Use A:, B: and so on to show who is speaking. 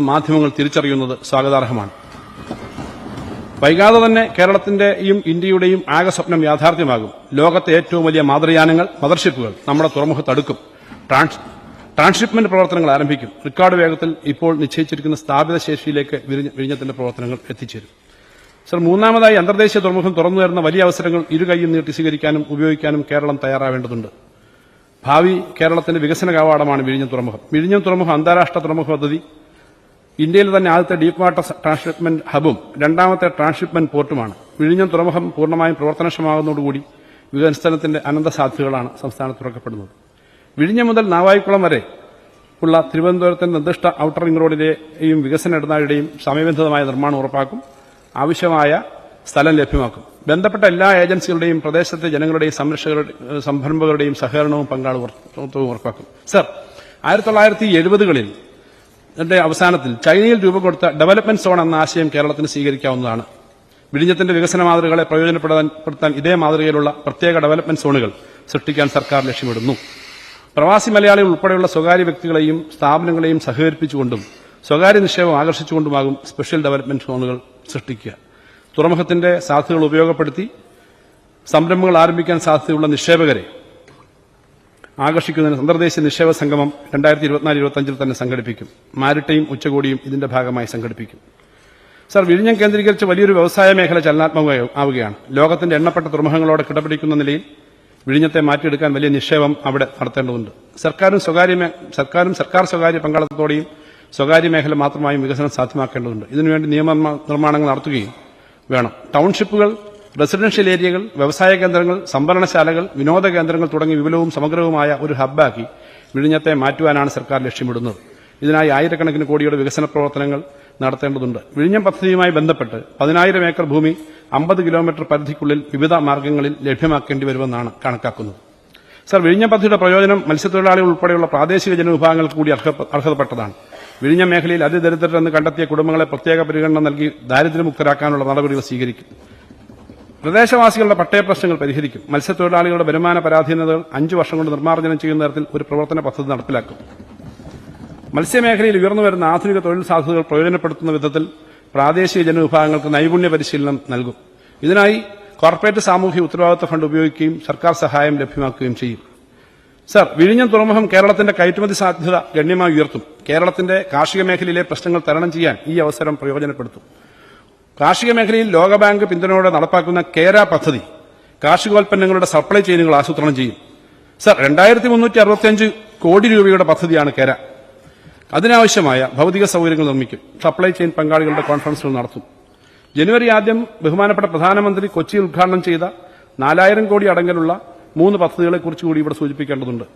A: മാധ്യമങ്ങൾ തിരിച്ചറിയുന്നത് സ്വാഗതാർഹമാണ്. വൈകാതെ തന്നെ കേരളത്തിന്റെയും ഇന്ത്യയുടെയും ആകെ സ്വപ്നം യാഥാർത്ഥ്യമാകും. ലോകത്തെ ഏറ്റവും വലിയ മാതൃയാനങ്ങൾ മദർഷിപ്പുകൾ നമ്മുടെ തുറമുഖത്ത് അടുക്കും. ട്രാൻസ് ട്രാൻസ്ഷിപ്മെന്റ് പ്രവർത്തനങ്ങൾ ആരംഭിക്കും. റെക്കോർഡ് വേഗത്തിൽ ഇപ്പോൾ നിശ്ചയിച്ചിരിക്കുന്ന സ്ഥാപിത ശേഷിയിലേക്ക് വിഴിഞ്ഞത്തിന്റെ പ്രവർത്തനങ്ങൾ എത്തിച്ചേരും. സർ മൂന്നാമതായി അന്തർദേശീയ തുറമുഖം തുറന്നു തരുന്ന വലിയ അവസരങ്ങൾ ഇരു കൈയും നീട്ടി സ്വീകരിക്കാനും ഉപയോഗിക്കാനും കേരളം തയ്യാറാവേണ്ടതുണ്ട്. ഭാവി കേരളത്തിന്റെ വികസന കവാടമാണ് വിഴിഞ്ഞം തുറമുഖം. വിഴിഞ്ഞം തുറമുഖം അന്താരാഷ്ട്ര തുറമുഖ പദ്ധതി ഇന്ത്യയിൽ തന്നെ ആദ്യത്തെ ഡീപ്പ് വാട്ടർ ട്രാൻസ്ഷിപ്മെന്റ് ഹബും രണ്ടാമത്തെ ട്രാൻസ്ഷിപ്മെന്റ് പോർട്ടുമാണ് വിഴിഞ്ഞം തുറമുഖം പൂർണമായും പ്രവർത്തനക്ഷമമാകുന്നതോടുകൂടി വികസനത്തിന്റെ അനന്ത സാധ്യതകളാണ് സംസ്ഥാനത്ത് തുറക്കപ്പെടുന്നത്. വിഴിഞ്ഞം മുതൽ നാവായിക്കുളം വരെ ഉള്ള തിരുവനന്തപുരത്തിന്റെ നിർദ്ദിഷ്ട ഔട്ടർ റിംഗ് റോഡിലെയും വികസന ഇടനാഴിയുടെയും സമയബന്ധിതമായ നിർമ്മാണം ഉറപ്പാക്കും. ആവശ്യമായ സ്ഥലം ലഭ്യമാക്കും. ബന്ധപ്പെട്ട എല്ലാ ഏജൻസികളുടെയും പ്രദേശത്തെ ജനങ്ങളുടെയും സംരക്ഷകരുടെ സംരംഭകരുടെയും സഹകരണവും പങ്കാളിത്തവും ഉറപ്പാക്കും. സർ ആയിരത്തി തൊള്ളായിരത്തി എഴുപതുകളിൽ അവസാനത്തിൽ ചൈനയിൽ രൂപം കൊടുത്ത ഡെവലപ്മെന്റ് സോൺ എന്ന ആശയം കേരളത്തിന് സ്വീകരിക്കാവുന്നതാണ്. വിഴിഞ്ഞത്തിന്റെ വികസന മാതൃകകളെ പ്രയോജനപ്പെടുത്താൻ ഇതേ മാതൃകയിലുള്ള പ്രത്യേക ഡെവലപ്മെന്റ് സോണുകൾ സൃഷ്ടിക്കാൻ സർക്കാർ ലക്ഷ്യമിടുന്നു. പ്രവാസി മലയാളികൾ ഉൾപ്പെടെയുള്ള സ്വകാര്യ വ്യക്തികളെയും സ്ഥാപനങ്ങളെയും സഹകരിപ്പിച്ചുകൊണ്ടും സ്വകാര്യ നിക്ഷേപം ആകർഷിച്ചുകൊണ്ടുമാകും സ്പെഷ്യൽ ഡെവലപ്മെന്റ് സോണുകൾ സൃഷ്ടിക്കുക. തുറമുഖത്തിന്റെ സാധ്യതകൾ ഉപയോഗപ്പെടുത്തി സംരംഭങ്ങൾ ആരംഭിക്കാൻ സാധ്യതയുള്ള നിക്ഷേപകരെ ആകർഷിക്കുന്നതിന് അന്തർദേശീയ നിക്ഷേപ സംഗമം രണ്ടായിരത്തി ഇരുപത്തിനാല് ഇരുപത്തഞ്ചിൽ തന്നെ സംഘടിപ്പിക്കും. മാരിടൈം ഉച്ചകോടിയും ഇതിന്റെ ഭാഗമായി സംഘടിപ്പിക്കും. സർ വിഴിഞ്ഞം കേന്ദ്രീകരിച്ച് വലിയൊരു വ്യവസായ മേഖല ചലനാത്മകമാവുകയാണ്. ലോകത്തിന്റെ എണ്ണപ്പെട്ട തുറമുഖങ്ങളോട് കിടപിടിക്കുന്ന നിലയിൽ വിഴിഞ്ഞത്തെ മാറ്റിയെടുക്കാൻ വലിയ നിക്ഷേപം അവിടെ നടത്തേണ്ടതുണ്ട്. സർക്കാരും സ്വകാര്യ സർക്കാരും സർക്കാർ സ്വകാര്യ പങ്കാളിത്തത്തോടെയും സ്വകാര്യ മേഖല മാത്രമായും വികസനം സാധ്യമാക്കേണ്ടതുണ്ട്. ഇതിനുവേണ്ടി നിയമ നിർമ്മാണങ്ങൾ നടത്തുകയും വേണം. ടൗൺഷിപ്പുകൾ റെസിഡൻഷ്യൽ ഏരിയകൾ വ്യവസായ കേന്ദ്രങ്ങൾ സംഭരണശാലകൾ വിനോദ കേന്ദ്രങ്ങൾ തുടങ്ങി വിപുലവും സമഗ്രവുമായ ഒരു ഹബ്ബാക്കി വിഴിഞ്ഞത്തെ മാറ്റുവാനാണ് സർക്കാർ ലക്ഷ്യമിടുന്നത്. ഇതിനായി ആയിരക്കണക്കിന് കോടിയുടെ വികസന പ്രവർത്തനങ്ങൾ നടത്തേണ്ടതുണ്ട്. വിഴിഞ്ഞം പദ്ധതിയുമായി ബന്ധപ്പെട്ട് പതിനായിരം ഏക്കർ ഭൂമി അമ്പത് കിലോമീറ്റർ പരിധിക്കുള്ളിൽ വിവിധ മാർഗങ്ങളിൽ ലഭ്യമാക്കേണ്ടി വരുമെന്നാണ് കണക്കാക്കുന്നത്. സർ വിഴിഞ്ഞം പദ്ധതിയുടെ പ്രയോജനം മത്സ്യത്തൊഴിലാളികൾ ഉൾപ്പെടെയുള്ള പ്രാദേശിക ജനവിഭാഗങ്ങൾക്ക് കൂടി അർഹ- അർഹതപ്പെട്ടതാണ്. വിഴിഞ്ഞ മേഖലയിൽ അതിദരിദ്രരെന്ന് കണ്ടെത്തിയ കുടുംബങ്ങളെ പ്രത്യേക പരിഗണന നൽകി ദാരിദ്ര്യമുക്തരാക്കാനുള്ള നടപടികൾ സ്വീകരിക്കും. പ്രദേശവാസികളുടെ പട്ടയ പ്രശ്നങ്ങൾ പരിഹരിക്കും. മത്സ്യത്തൊഴിലാളികളുടെ വരുമാന പരാധീനതകൾ അഞ്ചു വർഷം കൊണ്ട് നിർമ്മാർജനം ചെയ്യുന്ന തരത്തിൽ ഒരു പ്രവർത്തന പദ്ധതി നടപ്പിലാക്കും. മത്സ്യമേഖലയിൽ ഉയർന്നു വരുന്ന ആധുനിക തൊഴിൽ സാധ്യതകൾ പ്രയോജനപ്പെടുത്തുന്ന വിധത്തിൽ പ്രാദേശിക ജനവിഭാഗങ്ങൾക്ക് നൈപുണ്യ പരിശീലനം നൽകും. ഇതിനായി കോർപ്പറേറ്റ് സാമൂഹ്യ ഉത്തരവാദിത്ത ഫണ്ട് ഉപയോഗിക്കുകയും സർക്കാർ സഹായം ലഭ്യമാക്കുകയും ചെയ്യും. സർ വിഴിഞ്ഞം തുറമുഖം കേരളത്തിന്റെ കയറ്റുമതി സാധ്യത ഗണ്യമായി ഉയർത്തും. കേരളത്തിന്റെ കാർഷിക മേഖലയിലെ പ്രശ്നങ്ങൾ തരണം ചെയ്യാൻ ഈ അവസരം പ്രയോജനപ്പെടുത്തും. കാർഷിക മേഖലയിൽ ലോകബാങ്ക് പിന്തുണയോടെ നടപ്പാക്കുന്ന കേര പദ്ധതി കാർഷികോൽപ്പന്നങ്ങളുടെ സപ്ലൈ ചെയിനുകൾ ആസൂത്രണം ചെയ്യും. സർ രണ്ടായിരത്തി മുന്നൂറ്റി അറുപത്തിയഞ്ച് കോടി രൂപയുടെ പദ്ധതിയാണ് കേര. അതിനാവശ്യമായ ഭൗതിക സൗകര്യങ്ങൾ നിർമ്മിക്കും. സപ്ലൈ ചെയിൻ പങ്കാളികളുടെ കോൺഫറൻസുകൾ നടത്തും. ജനുവരി ആദ്യം ബഹുമാനപ്പെട്ട പ്രധാനമന്ത്രി കൊച്ചിയിൽ ഉദ്ഘാടനം ചെയ്ത നാലായിരം കോടി അടങ്ങലുള്ള മൂന്ന് പദ്ധതികളെക്കുറിച്ച് കൂടി ഇവിടെ സൂചിപ്പിക്കേണ്ടതുണ്ട്.